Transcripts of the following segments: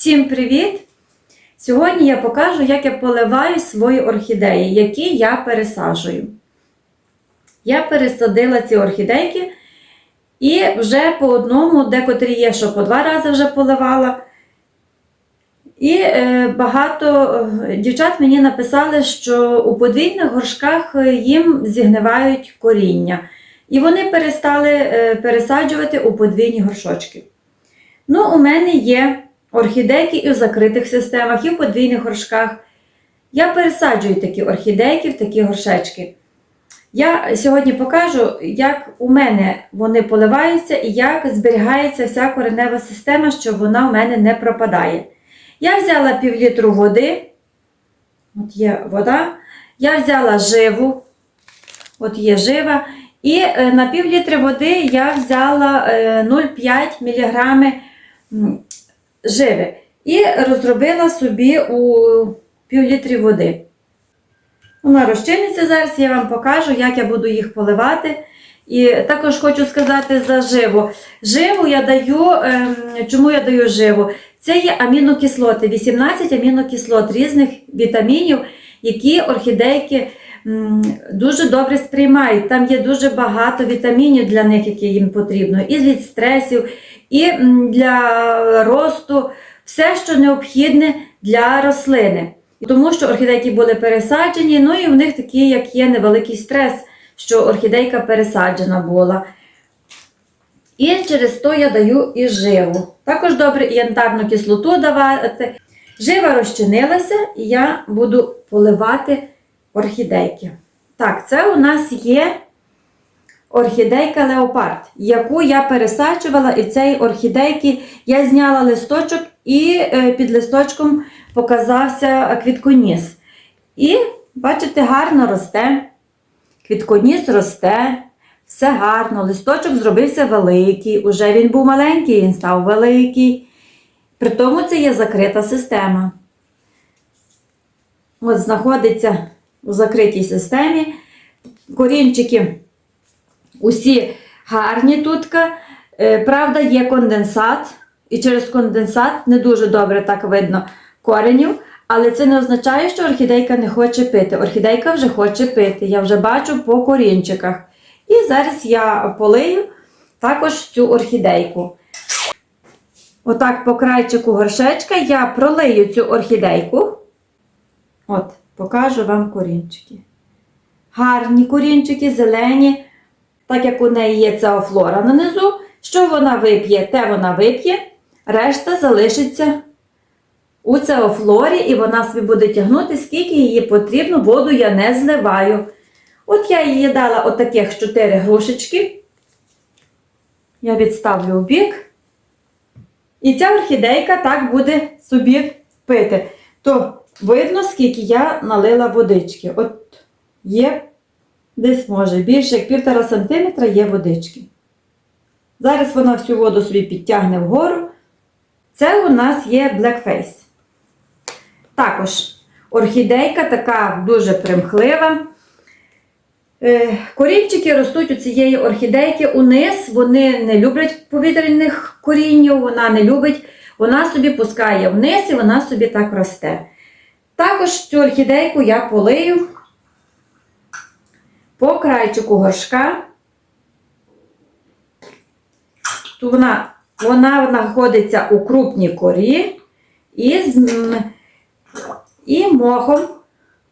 Всім привіт! Сьогодні я покажу, як я поливаю свої орхідеї, які я пересаджую. Я пересадила ці орхідейки і вже по одному, декотрі є, що по два рази вже поливала. І е, багато е, дівчат мені написали, що у подвійних горшках їм зігнивають коріння. І вони перестали е, пересаджувати у подвійні горшочки. Ну, у мене є орхідейки і в закритих системах, і в подвійних горшках. Я пересаджую такі орхідейки в такі горшечки. Я сьогодні покажу, як у мене вони поливаються і як зберігається вся коренева система, щоб вона у мене не пропадає. Я взяла пів літру води. От є вода. Я взяла живу. От є жива. І е, на пів літри води я взяла е, 0,5 мг живи. І розробила собі у пів літрі води. Вона розчиниться зараз, я вам покажу, як я буду їх поливати. І також хочу сказати за живу. Живу я даю, ем, чому я даю живу? Це є амінокислоти, 18 амінокислот різних вітамінів, які орхідейки дуже добре сприймають. Там є дуже багато вітамінів для них, які їм потрібно, і від стресів, і для росту, все, що необхідне для рослини. Тому що орхідейки були пересаджені, ну і в них такий, як є невеликий стрес, що орхідейка пересаджена була. І через то я даю і живу. Також добре і янтарну кислоту давати. Жива розчинилася, і я буду поливати орхідейки. Так, це у нас є орхідейка леопард, яку я пересаджувала, і в цій орхідейки я зняла листочок і е, під листочком показався квітконіс. І, бачите, гарно росте. Квітконіс росте, все гарно. Листочок зробився великий. Уже він був маленький, він став великий. При тому це є закрита система. От знаходиться у закритій системі. Корінчики усі гарні тутка. Е, Правда, є конденсат, і через конденсат не дуже добре так видно коренів. Але це не означає, що орхідейка не хоче пити. Орхідейка вже хоче пити. Я вже бачу по корінчиках. І зараз я полию також цю орхідейку. Отак по крайчику горшечка я пролию цю орхідейку. От, покажу вам корінчики. Гарні корінчики, зелені, так як у неї є ця флора нанизу. Що вона вип'є, те вона вип'є, решта залишиться у цеофлорі, і вона собі буде тягнути, скільки її потрібно, воду я не зливаю. От я її дала отаких 4 грушечки. Я відставлю у бік. І ця орхідейка так буде собі пити. То видно, скільки я налила водички. От є десь, може, більше як півтора сантиметра є водички. Зараз вона всю воду собі підтягне вгору. Це у нас є Blackface. Також орхідейка така дуже примхлива. Е, Корінчики ростуть у цієї орхідейки униз, вони не люблять повітряних коріннів, вона не любить, вона собі пускає вниз і вона собі так росте. Також цю орхідейку я полию по крайчику горшка. Тут вона, вона знаходиться у крупній корі і, і мохом,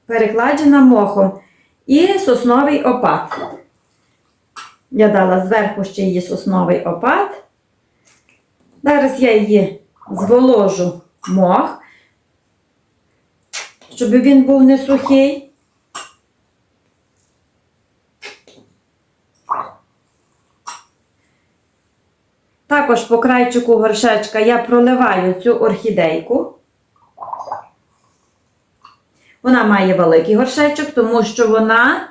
перекладена мохом. І сосновий опад. Я дала зверху ще її сосновий опад. Зараз я її зволожу мох, щоб він був не сухий. Також по крайчику горшечка я проливаю цю орхідейку. Вона має великий горшечок, тому що вона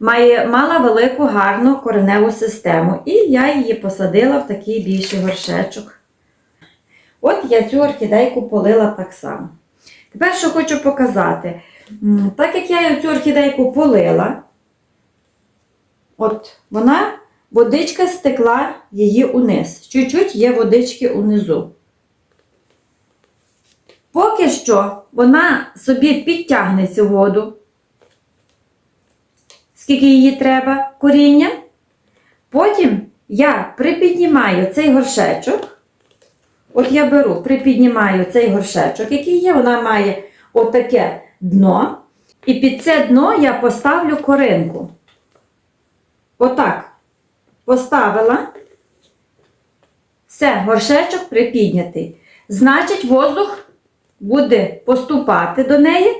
має, мала велику гарну кореневу систему. І я її посадила в такий більший горшечок. От я цю орхідейку полила так само. Тепер що хочу показати. Так як я цю орхідейку полила, от вона, водичка стекла її униз. Чуть-чуть є водички унизу. Поки що вона собі підтягне цю воду, скільки її треба коріння. Потім я припіднімаю цей горшечок. От я беру, припіднімаю цей горшечок, який є, вона має отаке дно. І під це дно я поставлю коринку. Отак. Поставила. Все, горшечок припіднятий. Значить, воздух буде поступати до неї,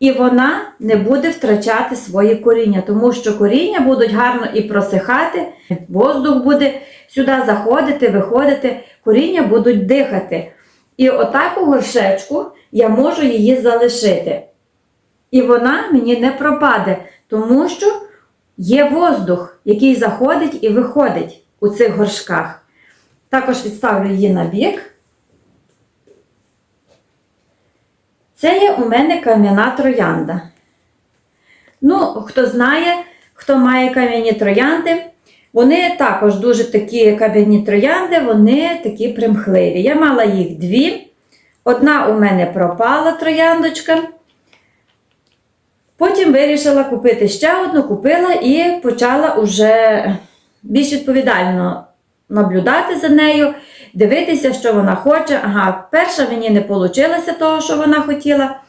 і вона не буде втрачати своє коріння, тому що коріння будуть гарно і просихати, воздух буде сюди заходити, виходити, коріння будуть дихати. І отак у горшечку я можу її залишити. І вона мені не пропаде, тому що є воздух, який заходить і виходить у цих горшках. Також відставлю її на бік. Це є у мене кам'яна троянда. Ну, хто знає, хто має кам'яні троянди, вони також дуже такі кам'яні троянди, вони такі примхливі. Я мала їх дві. Одна у мене пропала трояндочка. Потім вирішила купити ще одну, купила і почала уже більш відповідально наблюдати за нею, дивитися, що вона хоче. Ага, перша мені не вийшло того, що вона хотіла.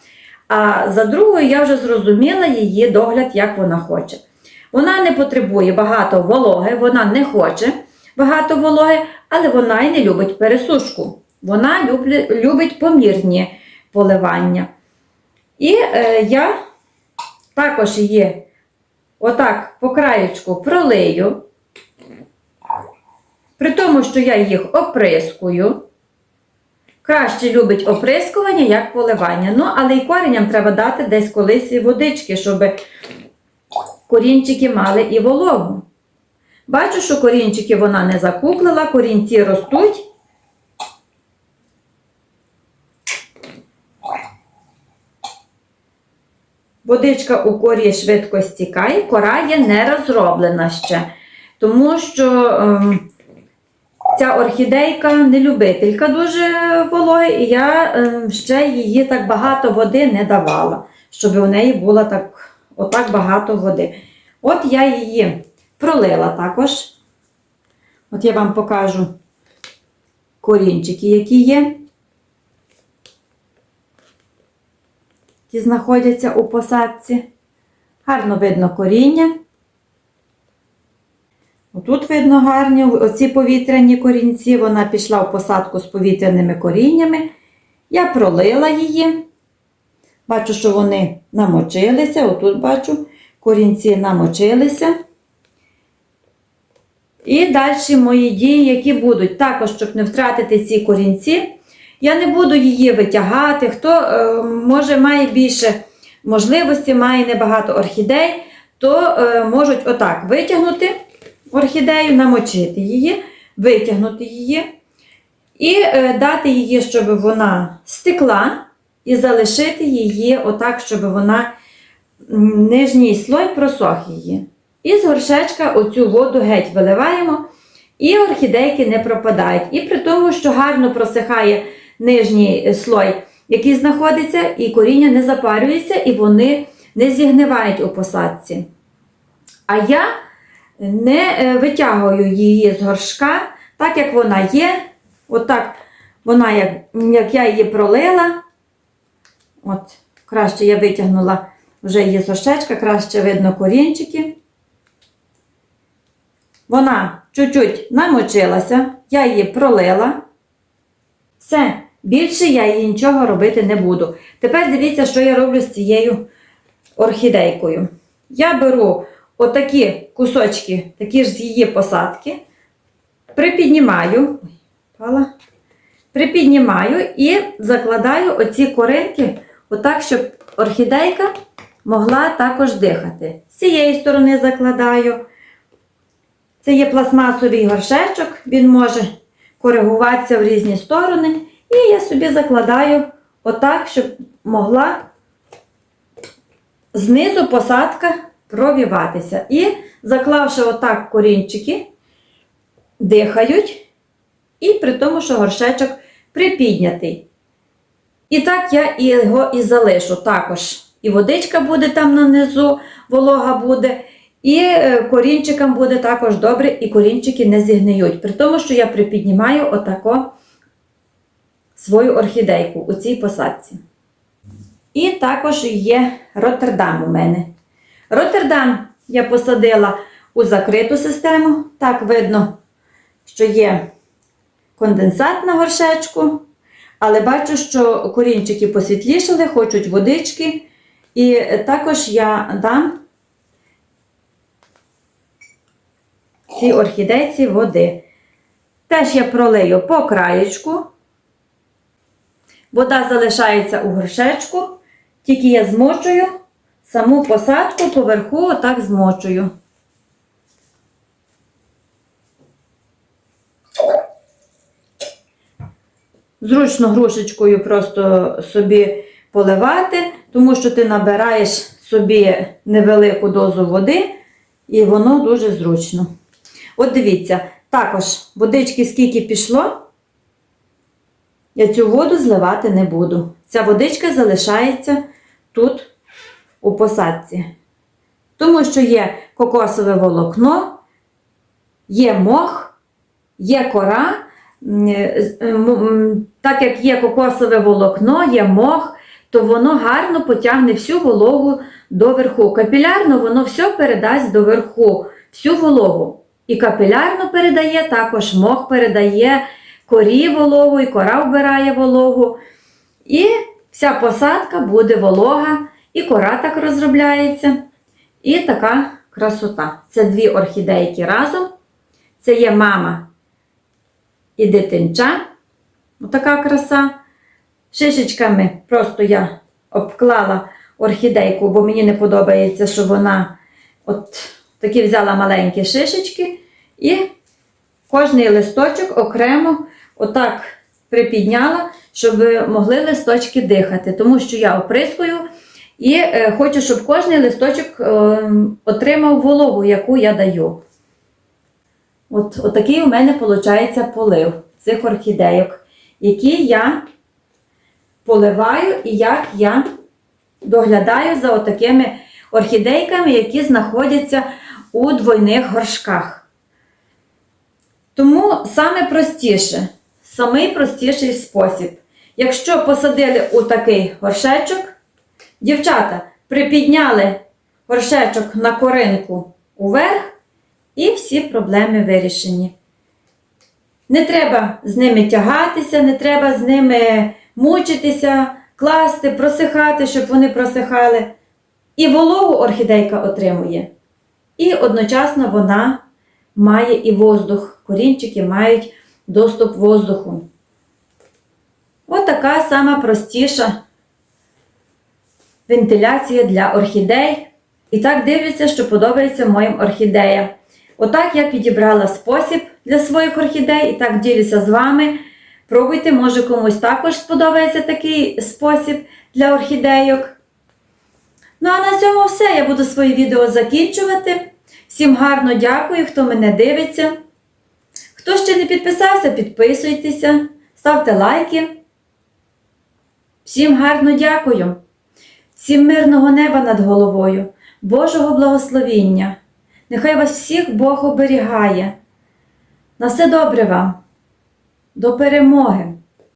А за другою я вже зрозуміла її догляд, як вона хоче. Вона не потребує багато вологи, вона не хоче багато вологи, але вона й не любить пересушку. Вона любить помірні поливання. І е, я також її отак по краєчку пролию. При тому, що я їх оприскую. Краще любить оприскування, як поливання. Ну, але і коренням треба дати десь колись і водички, щоб корінчики мали і вологу. Бачу, що корінчики вона не закуклила, корінці ростуть. Водичка у корі швидко стікає, кора є не розроблена ще, тому що ем, ця орхідейка не любителька дуже вологи, і я ем, ще її так багато води не давала, щоб у неї було так, отак багато води. От я її пролила також. От я вам покажу корінчики, які є. Ті знаходяться у посадці. Гарно видно коріння. Отут видно гарні оці повітряні корінці. Вона пішла в посадку з повітряними коріннями. Я пролила її. Бачу, що вони намочилися. Отут бачу, корінці намочилися. І далі мої дії, які будуть. Також, щоб не втратити ці корінці, я не буду її витягати. Хто е, може має більше можливості, має небагато орхідей, то е, можуть отак витягнути орхідею, намочити її, витягнути її і е, дати її, щоб вона стекла, і залишити її отак, щоб вона нижній слой просох її. І з горшечка оцю воду геть виливаємо, і орхідейки не пропадають. І при тому, що гарно просихає нижній слой, який знаходиться, і коріння не запарюється, і вони не зігнивають у посадці. А я не е, витягую її з горшка, так як вона є. Отак вона, як, як я її пролила. От, краще я витягнула вже її з краще видно корінчики. Вона чуть-чуть намочилася, я її пролила. Все, більше я їй нічого робити не буду. Тепер дивіться, що я роблю з цією орхідейкою. Я беру отакі кусочки, такі ж з її посадки, припіднімаю, припіднімаю і закладаю оці коринки, отак, щоб орхідейка могла також дихати. З цієї сторони закладаю. Це є пластмасовий горшечок, він може коригуватися в різні сторони. І я собі закладаю отак, щоб могла знизу посадка провіватися. І заклавши отак корінчики, дихають, і при тому, що горшечок припіднятий. І так я його і залишу також. І водичка буде там нанизу, волога буде, і е, корінчикам буде також добре, і корінчики не зігниють. При тому, що я припіднімаю отако свою орхідейку у цій посадці. І також є Роттердам у мене. Роттердам я посадила у закриту систему. Так видно, що є конденсат на горшечку. Але бачу, що корінчики посвітлішали, хочуть водички. І також я дам цій орхідейці води. Теж я пролию по краєчку. Вода залишається у горшечку, тільки я змочую саму посадку поверху, отак змочую. Зручно грушечкою просто собі поливати, тому що ти набираєш собі невелику дозу води, і воно дуже зручно. От дивіться, також водички скільки пішло, я цю воду зливати не буду. Ця водичка залишається тут у посадці. Тому що є кокосове волокно, є мох, є кора. Е, м, Так як є кокосове волокно, є мох, то воно гарно потягне всю вологу до верху. Капілярно воно все передасть до верху, всю вологу. І капілярно передає, також мох передає корі вологу, і кора вбирає вологу. І вся посадка буде волога, і кора так розробляється. І така красота. Це дві орхідейки разом. Це є мама і дитинча. Отака краса. Шишечками просто я обклала орхідейку, бо мені не подобається, що вона от такі взяла маленькі шишечки. І кожний листочок окремо отак припідняла, щоб могли листочки дихати. Тому що я оприскую і е, хочу, щоб кожний листочок е, отримав вологу, яку я даю. От, от такий у мене виходить полив цих орхідейок, які я поливаю і як я доглядаю за отакими орхідейками, які знаходяться у двойних горшках. Тому саме простіше, самий простіший спосіб. Якщо посадили у такий горшечок, дівчата припідняли горшечок на коринку уверх, і всі проблеми вирішені. Не треба з ними тягатися, не треба з ними мучитися, класти, просихати, щоб вони просихали. І вологу орхідейка отримує. І одночасно вона має і воздух. Корінчики мають доступ воздуху. От така сама простіша вентиляція для орхідей. І так дивлюся, що подобається моїм орхідеям. Отак я підібрала спосіб для своїх орхідей і так ділюся з вами. Пробуйте, може комусь також сподобається такий спосіб для орхідейок. Ну а на цьому все. Я буду своє відео закінчувати. Всім гарно дякую, хто мене дивиться. Хто ще не підписався, підписуйтеся, ставте лайки. Всім гарно дякую. Всім мирного неба над головою, Божого благословіння. Нехай вас всіх Бог оберігає. На все добре вам. До перемоги!